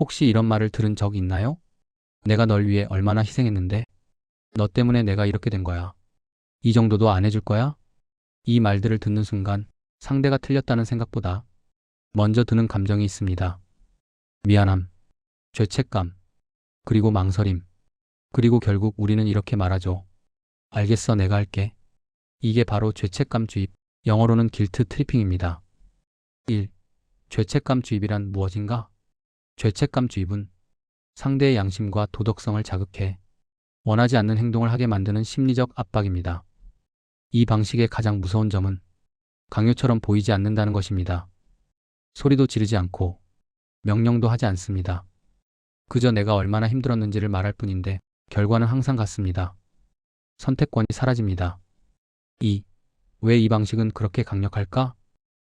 혹시 이런 말을 들은 적 있나요? 내가 널 위해 얼마나 희생했는데? 너 때문에 내가 이렇게 된 거야. 이 정도도 안 해줄 거야? 이 말들을 듣는 순간 상대가 틀렸다는 생각보다 먼저 드는 감정이 있습니다. 미안함, 죄책감, 그리고 망설임. 그리고 결국 우리는 이렇게 말하죠. 알겠어, 내가 할게. 이게 바로 죄책감 주입, 영어로는 길트 트리핑입니다. 1. 죄책감 주입이란 무엇인가? 죄책감 주입은 상대의 양심과 도덕성을 자극해 원하지 않는 행동을 하게 만드는 심리적 압박입니다. 이 방식의 가장 무서운 점은 강요처럼 보이지 않는다는 것입니다. 소리도 지르지 않고 명령도 하지 않습니다. 그저 내가 얼마나 힘들었는지를 말할 뿐인데 결과는 항상 같습니다. 선택권이 사라집니다. 2. 왜 이 방식은 그렇게 강력할까?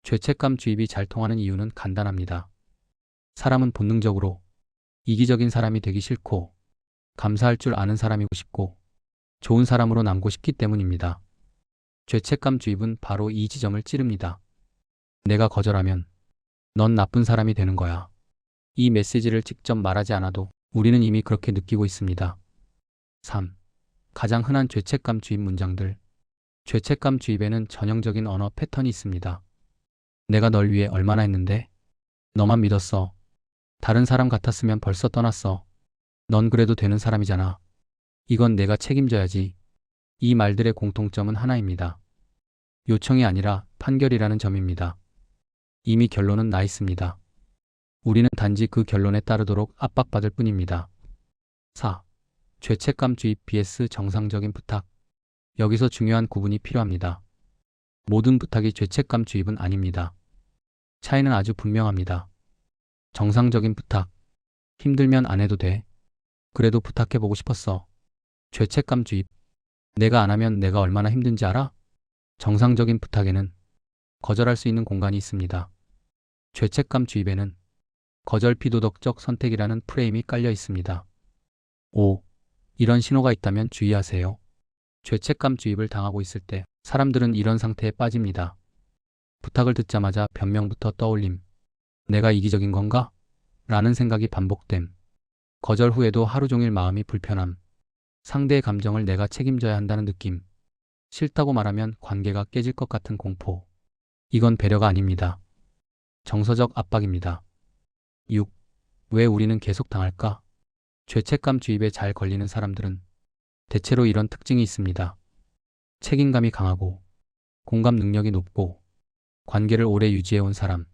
죄책감 주입이 잘 통하는 이유는 간단합니다. 사람은 본능적으로 이기적인 사람이 되기 싫고 감사할 줄 아는 사람이고 싶고 좋은 사람으로 남고 싶기 때문입니다. 죄책감 주입은 바로 이 지점을 찌릅니다. 내가 거절하면 넌 나쁜 사람이 되는 거야. 이 메시지를 직접 말하지 않아도 우리는 이미 그렇게 느끼고 있습니다. 3. 가장 흔한 죄책감 주입 문장들. 죄책감 주입에는 전형적인 언어 패턴이 있습니다. 내가 널 위해 얼마나 했는데? 너만 믿었어. 다른 사람 같았으면 벌써 떠났어. 넌 그래도 되는 사람이잖아. 이건 내가 책임져야지. 이 말들의 공통점은 하나입니다. 요청이 아니라 판결이라는 점입니다. 이미 결론은 나 있습니다. 우리는 단지 그 결론에 따르도록 압박받을 뿐입니다. 4. 죄책감 주입 vs 정상적인 부탁. 여기서 중요한 구분이 필요합니다. 모든 부탁이 죄책감 주입은 아닙니다. 차이는 아주 분명합니다. 정상적인 부탁. 힘들면 안 해도 돼. 그래도 부탁해보고 싶었어. 죄책감 주입. 내가 안 하면 내가 얼마나 힘든지 알아? 정상적인 부탁에는 거절할 수 있는 공간이 있습니다. 죄책감 주입에는 거절 비도덕적 선택이라는 프레임이 깔려 있습니다. 5. 이런 신호가 있다면 주의하세요. 죄책감 주입을 당하고 있을 때 사람들은 이런 상태에 빠집니다. 부탁을 듣자마자 변명부터 떠올림. 내가 이기적인 건가? 라는 생각이 반복됨. 거절 후에도 하루 종일 마음이 불편함. 상대의 감정을 내가 책임져야 한다는 느낌. 싫다고 말하면 관계가 깨질 것 같은 공포. 이건 배려가 아닙니다. 정서적 압박입니다. 6. 왜 우리는 계속 당할까? 죄책감 주입에 잘 걸리는 사람들은 대체로 이런 특징이 있습니다. 책임감이 강하고, 공감 능력이 높고, 관계를 오래 유지해온 사람,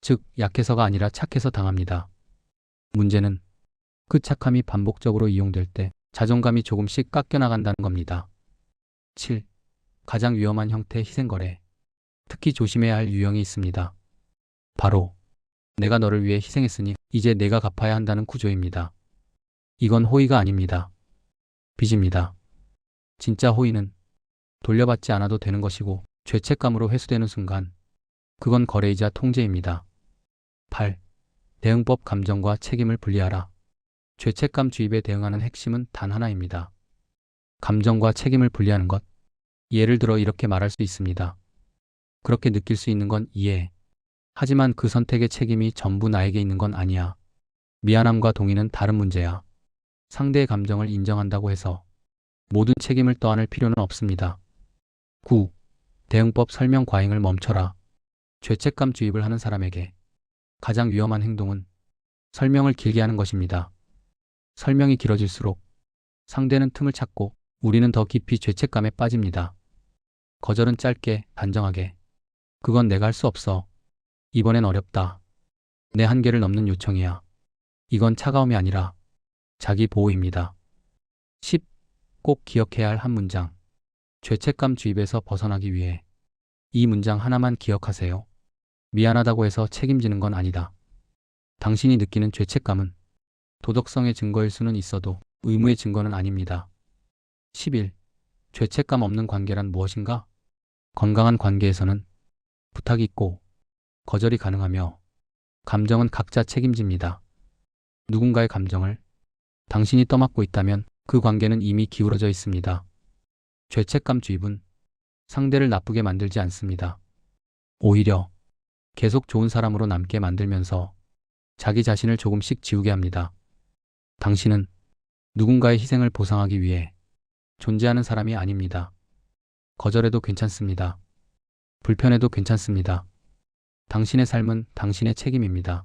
즉, 약해서가 아니라 착해서 당합니다. 문제는 그 착함이 반복적으로 이용될 때 자존감이 조금씩 깎여나간다는 겁니다. 7. 가장 위험한 형태의 희생거래. 특히 조심해야 할 유형이 있습니다. 바로 내가 너를 위해 희생했으니 이제 내가 갚아야 한다는 구조입니다. 이건 호의가 아닙니다. 빚입니다. 진짜 호의는 돌려받지 않아도 되는 것이고 죄책감으로 회수되는 순간 그건 거래이자 통제입니다. 8. 대응법 감정과 책임을 분리하라. 죄책감 주입에 대응하는 핵심은 단 하나입니다. 감정과 책임을 분리하는 것. 예를 들어 이렇게 말할 수 있습니다. 그렇게 느낄 수 있는 건 이해. 하지만 그 선택의 책임이 전부 나에게 있는 건 아니야. 미안함과 동의는 다른 문제야. 상대의 감정을 인정한다고 해서 모든 책임을 떠안을 필요는 없습니다. 9. 대응법 설명 과잉을 멈춰라. 죄책감 주입을 하는 사람에게 가장 위험한 행동은 설명을 길게 하는 것입니다. 설명이 길어질수록 상대는 틈을 찾고 우리는 더 깊이 죄책감에 빠집니다. 거절은 짧게, 단정하게. 그건 내가 할 수 없어. 이번엔 어렵다. 내 한계를 넘는 요청이야. 이건 차가움이 아니라 자기 보호입니다. 10. 꼭 기억해야 할 한 문장. 죄책감 주입에서 벗어나기 위해 이 문장 하나만 기억하세요. 미안하다고 해서 책임지는 건 아니다. 당신이 느끼는 죄책감은 도덕성의 증거일 수는 있어도 의무의 증거는 아닙니다. 11. 죄책감 없는 관계란 무엇인가? 건강한 관계에서는 부탁이 있고 거절이 가능하며 감정은 각자 책임집니다. 누군가의 감정을 당신이 떠맡고 있다면 그 관계는 이미 기울어져 있습니다. 죄책감 주입은 상대를 나쁘게 만들지 않습니다. 오히려 계속 좋은 사람으로 남게 만들면서 자기 자신을 조금씩 지우게 합니다. 당신은 누군가의 희생을 보상하기 위해 존재하는 사람이 아닙니다. 거절해도 괜찮습니다. 불편해도 괜찮습니다. 당신의 삶은 당신의 책임입니다.